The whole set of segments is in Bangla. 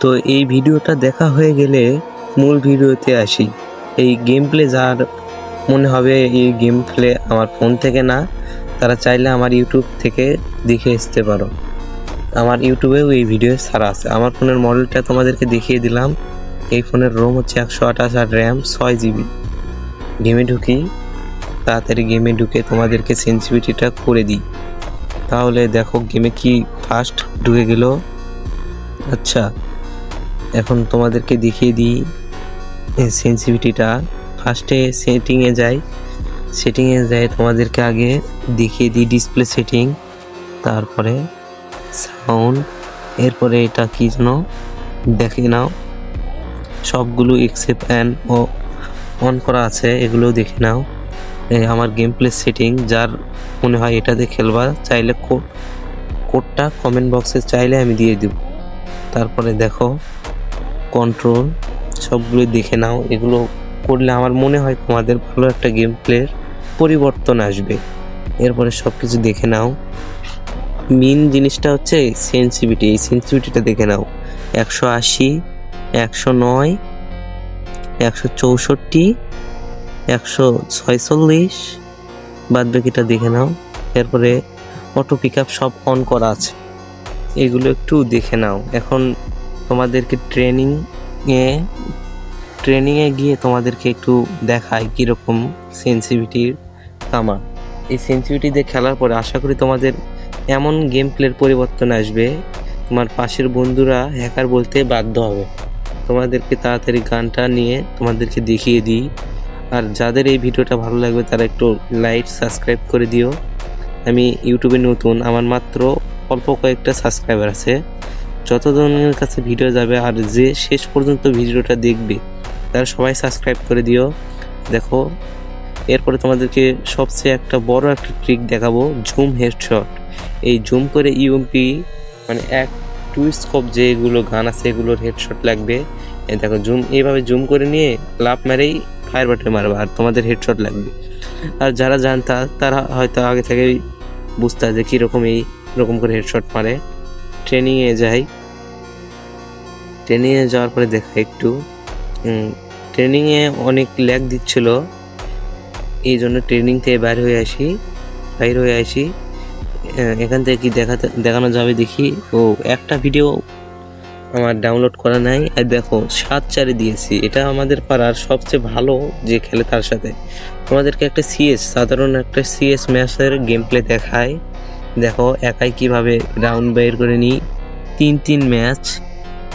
তো এই ভিডিওটা দেখা হয়ে গেলে মূল ভিডিওতে আসি। এই গেম প্লে যার মনে হবে এই গেম প্লে আমার ফোন থেকে না, তারা চাইলে আমার ইউটিউব থেকে দেখে আসতে পারো। আমার ইউটিউবেও এই ভিডিও ছাড়া আছে। আমার ফোনের মডেলটা তোমাদেরকে দেখিয়ে দিলাম। এই ফোনের রোম হচ্ছে একশো আঠাশ আর র্যাম ছয় জিবি গেমে ঢুকি, তাড়াতাড়ি গেমে ঢুকে তোমাদেরকে সেন্সিভিটিটা করে দিই। তাহলে দেখো গেমে কি ফাস্ট ঢুকে গেল। আচ্ছা। এখন তোমাদেরকে দেখিয়ে দিই সেন্সিভিটিটা ফার্স্টে সেটিংয়ে যাই। সেটিংয়ে যাই, তোমাদেরকে আগে দেখিয়ে দিই ডিসপ্লে সেটিং তারপরে সাউন্ড এরপরে এটা কি যেন দেখে নাও। সবগুলো এক্সেপ্ট অ্যান্ড ও অন করা আছে এগুলো দেখে নাও। আমার গেম প্লে সেটিং যার মনে হয় এটাতে খেলবা, চাইলে কোড কোডটা কমেন্ট বক্সে চাইলে আমি দিয়ে দেব। তারপরে দেখো কন্ট্রোল সবগুলো দেখে নাও। এগুলো করলে আমার মনে হয় তোমাদের ভালো একটা গেম প্লের পরিবর্তন আসবে। এরপরে সব কিছু দেখে নাও। মেন জিনিসটা হচ্ছে সেন্সিভিটি এই সেন্সিভিটিটা দেখে নাও। একশো আশি, একশো নয়, একশো চৌষট্টি, একশো ছয়চল্লিশ বাদ বাকিটা দেখে নাও। এরপরে অটো পিক সব অন করা আছে। এগুলো একটু দেখে নাও। এখন তোমাদেরকে ট্রেনিং এ ট্রেনিংয়ে গিয়ে তোমাদেরকে একটু দেখায় কীরকম সেন্সিভিটির কামা এই সেন্সিভিটি দিয়ে খেলার পরে আশা করি তোমাদের এমন গেম প্লের পরিবর্তন আসবে, তোমার পাশের বন্ধুরা হ্যাকার বলতে বাধ্য হবে। তোমাদেরকে তাড়াতাড়ি গানটা নিয়ে তোমাদেরকে দেখিয়ে দিই। আর যাদের এই ভিডিওটা ভালো লাগবে তারা একটু লাইক সাবস্ক্রাইব করে দিও। আমি ইউটিউবে নতুন, আমার মাত্র অল্প কয়েকটা সাবস্ক্রাইবার আছে। যতজনের কাছে ভিডিও যাবে আর যে শেষ পর্যন্ত ভিডিওটা দেখবে, তারা সবাই সাবস্ক্রাইব করে দিও। দেখো, এরপরে তোমাদেরকে সবচেয়ে একটা বড় একটা ট্রিক দেখাবো জুম হেডশট এই জুম করে ইউএমপি মানে এক টু স্কোপ যেগুলো গান আছে, এগুলোর হেডশট লাগবে। দেখো জুম এইভাবে জুম করে নিয়ে লাভ মেরেই ফায়ার বাটনে মারবে, আর তোমাদের হেডশট লাগবে। আর যারা জানতা, তারা হয়তো আগে থেকেই বুঝতে যে কীরকম এই রকম করে হেডশট মারে। ট্রেনিংয়ে যাই। ট্রেনিংয়ে যাওয়ার পরে দেখা একটু। ট্রেনিংয়ে অনেক ল্যাগ দিচ্ছিল। এই জন্য ট্রেনিং থেকে বাইর হয়ে আসি, বাইর হয়ে আসি। এখান থেকে কি দেখাতে, দেখানো যাবে দেখি। ও, একটা ভিডিও আমার ডাউনলোড করা নাই। আর দেখো, সাত চারে দিয়েছি। এটা আমাদের পাড়ার সবচেয়ে ভালো যে খেলে তার সাথে। আমাদেরকে একটা সিএস সাধারণ একটা সিএস ম্যাচের গেম প্লে দেখায়। দেখো, একাই কীভাবে রাউন্ড বের করে নিই। তিন তিন ম্যাচ।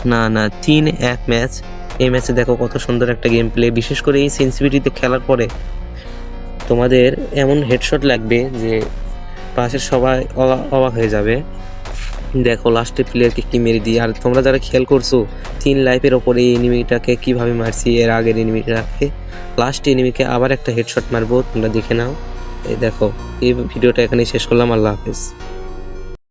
না না, তিন এক ম্যাচ। এই ম্যাচে দেখো কত সুন্দর একটা গেম প্লে বিশেষ করে এই সেন্সিভিটিতে খেলার পরে। তোমাদের এমন হেডশট লাগবে যে পাশের সবাই অবা- অবাক হয়ে যাবে। দেখো লাস্টে প্লেয়ারকে কি মেরে দিই? আর তোমরা যারা খেয়াল করছ, তিন লাইফের ওপরে এই এনিমিটাকে কীভাবে মারছি, এর আগের এনিমিটাকে লাস্ট এনিমিকে আবার একটা হেডশট মারবো, তোমরা দেখে নাও। এই দেখো, এই ভিডিওটা এখানেই শেষ করলাম। আল্লাহ হাফেজ।